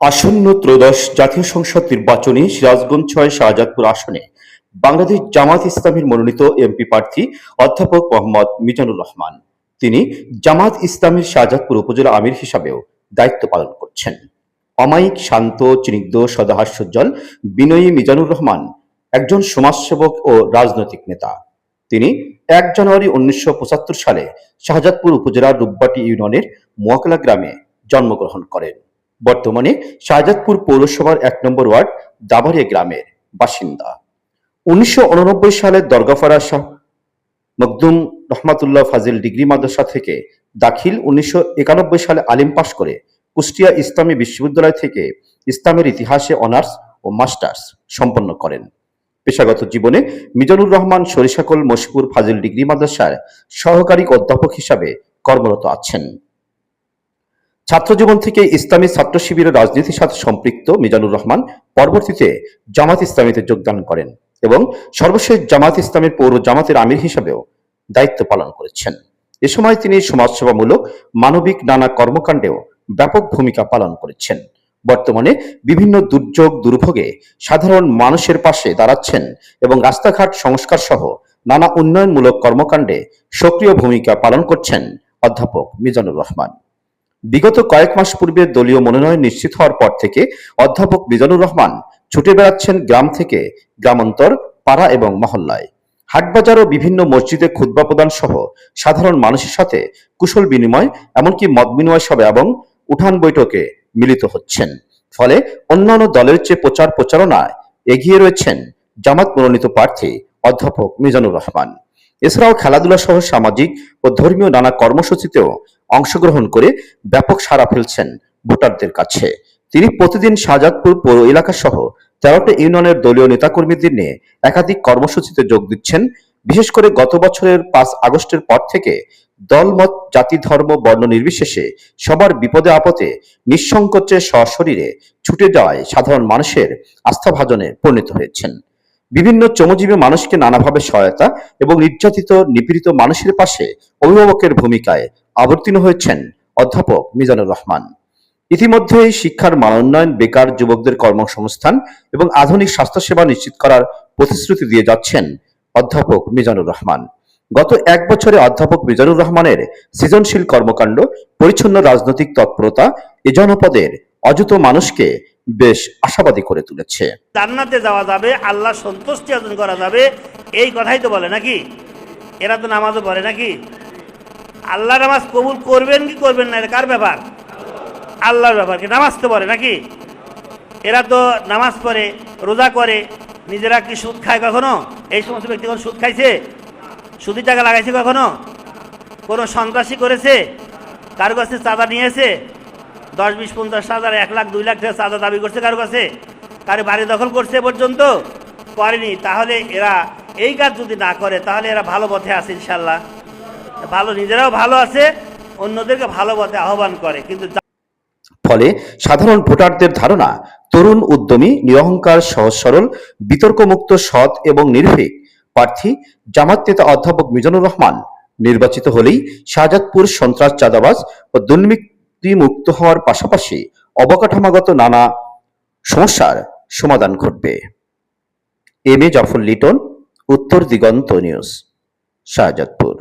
আসন্ন ত্রয়োদশ জাতীয় সংসদ নির্বাচনে সিরাজগঞ্জ ছয় শাহজাদপুর আসনে বাংলাদেশ জামাত ইসলামীর মনোনীত এমপি প্রার্থী অধ্যাপক মোহাম্মদ মিজানুর রহমান। তিনি জামাত ইসলামের শাহজাদপুর উপজেলা আমির হিসাবেও দায়িত্ব পালন করছেন। অমায়িক, শান্ত স্নিগ্ধ সদাহাস্যোজ্জ্বল বিনয়ী মিজানুর রহমান একজন সমাজসেবক ও রাজনৈতিক নেতা। তিনি এক জানুয়ারি উনিশশো পঁচাত্তর সালে শাহজাদপুর উপজেলার রূপবাটি ইউনিয়নের মোয়াকলা গ্রামে জন্মগ্রহণ করেন। বর্তমানে শাহজাদপুর পৌরসভার এক নম্বর ওয়ার্ড দাবারিয়া গ্রামের বাসিন্দা। উনিশশো সালে দরগাফারা শাহ মকদুম রহমাতুল্লাহ ফাজিল ডিগ্রি মাদ্রাসা থেকে দাখিল উনিশশো একানব্বই সালে আলিম পাশ করে কুষ্টিয়া ইসলামী বিশ্ববিদ্যালয় থেকে ইসলামের ইতিহাসে অনার্স ও মাস্টার্স সম্পন্ন করেন। পেশাগত জীবনে মিজানুর রহমান সরিষাকল মশপুর ফাজিল ডিগ্রি মাদ্রাসার সহকারী অধ্যাপক হিসাবে কর্মরত আছেন। ছাত্রজীবন থেকে ইসলামী ছাত্র শিবিরের রাজনীতির সাথে সম্পৃক্ত মিজানুর রহমান পরবর্তীতে জামাত ইসলামীতে যোগদান করেন এবং সর্বশেষ জামাত ইসলামের পৌর জামাতের আমির হিসাবেও দায়িত্ব পালন করেছেন। এ সময় তিনি সমাজসেবামূলক, মানবিক নানা কর্মকাণ্ডেও ব্যাপক ভূমিকা পালন করেছেন। বর্তমানে বিভিন্ন দুর্যোগ, দুর্ভোগে সাধারণ মানুষের পাশে দাঁড়াচ্ছেন এবং রাস্তাঘাট সংস্কার সহ নানা উন্নয়নমূলক কর্মকাণ্ডে সক্রিয় ভূমিকা পালন করছেন অধ্যাপক মিজানুর রহমান। বিগত কয়েক মাস পূর্বে দলীয় মনোনয়ন নিশ্চিত হওয়ার পর থেকে অধ্যাপক মিজানুর রহমান ছুটে বেড়াচ্ছেন গ্রাম থেকে গ্রামান্তর, পাড়া এবং মহল্লায়। হাটবাজার ও বিভিন্ন মসজিদে খুদ্া প্রদান সহ সাধারণ মানুষের সাথে কুশল বিনিময়, এমনকি মত বিনিময় সভা এবং উঠান বৈঠকে মিলিত হচ্ছেন। ফলে অন্যান্য দলের চেয়ে প্রচার প্রচারণায় এগিয়ে রয়েছেন জামাত মনোনীত প্রার্থী অধ্যাপক মিজানুর রহমান। এছাড়াও খেলাধুলা সহ সামাজিক ও ধর্মীয় নানা কর্মসূচিতেও অংশগ্রহণ করে ব্যাপক সাড়া ফেলছেন ভোটারদের কাছে। তিনি প্রতিদিন শাহজাদপুর পৌর এলাকা সহ তেরোটা ইউনিয়নের দলীয় নেতাকর্মীদের নিয়ে একাধিক কর্মসূচিতে যোগ দিচ্ছেন। বিশেষ করে গত বছরের পাঁচ আগস্টের পর থেকে দলমত, জাতি ধর্ম, বর্ণ নির্বিশেষে সবার বিপদে আপদে নিঃসংকোচে সশরীরে ছুটে যাওয়ায় সাধারণ মানুষের আস্থাভাজনে পরিণত হয়েছেন। বিভিন্ন চমজীবী মানুষকে নানাভাবে সহায়তা এবং নির্যাতিত, নিপীড়িত মানুষের পাশে অভিভাবকের ভূমিকায় আবর্তীণ হয়েছেন অধ্যাপক মিজানুর রহমান। ইতিমধ্যেই শিক্ষার মানোন্নয়ন বেকার যুবকদের কর্মসংস্থান এবং আধুনিক স্বাস্থ্যসেবা নিশ্চিত করার প্রতিশ্রুতি দিয়ে যাচ্ছেন অধ্যাপক মিজানুর রহমান। গত এক বছরে অধ্যাপক মিজানুর রহমানের সৃজনশীল কর্মকাণ্ড, পরিচ্ছন্ন রাজনৈতিক তৎপরতা, এ জনপদের অযুত মানুষকে বেশ আশাবাদী করে তুলেছে। জান্নাতে যাওয়া যাবে, আল্লাহ সন্তুষ্টি অর্জন করা যাবে, এই কথাই তো বলে নাকি? এরা তো নামাজও পড়ে নাকি? আল্লাহ নামাজ কবুল করবেন কি করবেন না, এটা কার ব্যাপার? আল্লাহর ব্যাপার, কি নামাজ তো পড়ে নাকি? এরা তো নামাজ পড়ে, রোজা করে, নিজেরা কি সুদ খায় কখনো? এই সমস্ত ব্যক্তি কখন সুদ খাইছে? সুদি টাকা লাগাইছে কখনো? কোনো সন্ত্রাসী করেছে? কারও কাছে চাঁদা নিয়েছে? দশ, বিশ, পঞ্চাশ হাজার, এক লাখ, দুই লাখ চাঁদা দাবি করছে কারও কাছে? কারও বাড়ি দখল করছে পর্যন্ত? করেনি। তাহলে এরা এই কাজ যদি না করে, তাহলে এরা ভালো পথে আছে ইনশাল্লাহ। ভালো, নিজেরাও ভালো আছে, অন্যদেরকে ভালো পথে আহ্বান করে। কিন্তু ফলে সাধারণ ভোটারদের ধারণা, তরুণ উদ্যমী, নিরহংকার, সহজ সরল, বিতর্কমুক্ত, সৎ এবং নির্ভীক প্রার্থী জামাত নেতা অধ্যাপক মিজানুর রহমান নির্বাচিত হলেই শাহজাদপুর সন্ত্রাস চাঁদাবাজ ও দুর্নীতি মুক্ত হওয়ার পাশাপাশি অবকাঠামোগত নানা সমস্যার সমাধান ঘটবে। এম এ জাফর লিটন, উত্তর দিগন্ত নিউজ, শাহজাদপুর।